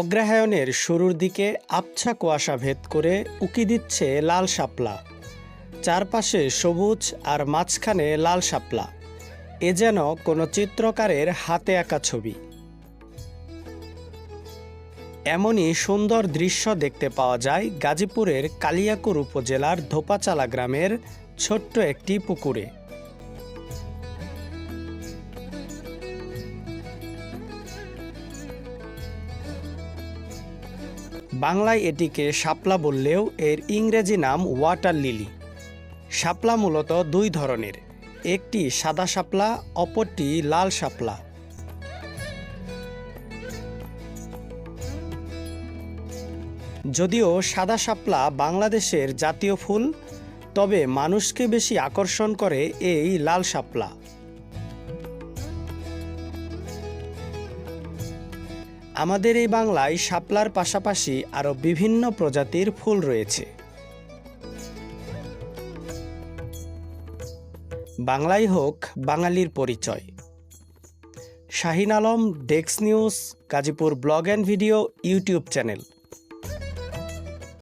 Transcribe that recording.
অগ্রহায়ণের শুরুর দিকে আবছা কুয়াশা ভেদ করে উকি দিচ্ছে লাল শাপলা। চারপাশে সবুজ আর মাঝখানে লাল শাপলা। এ যেন কোনো চিত্রকারের হাতে আঁকা ছবি। এমনই সুন্দর দৃশ্য দেখতে পাওয়া যায় গাজীপুরের কালিয়াকুর উপজেলার ধোপাচালা গ্রামের ছোট্ট একটি পুকুরে। বাংলায় এটিকে শাপলা বললেও এর ইংরেজি নাম ওয়াটার লিলি। শাপলা মূলত দুই ধরনের, একটি সাদা শাপলা, অপরটি লাল শাপলা। যদিও সাদা শাপলা বাংলাদেশের জাতীয় ফুল, তবে মানুষকে বেশি আকর্ষণ করে এই লাল শাপলা। আমাদের এই বাংলায় শাপলার পাশাপাশি আরও বিভিন্ন প্রজাতির ফুল রয়েছে। বাংলাই হোক, বাঙালির পরিচয়। শাহিন আলম, ডেক্স news, Gazipur blog and video, YouTube channel.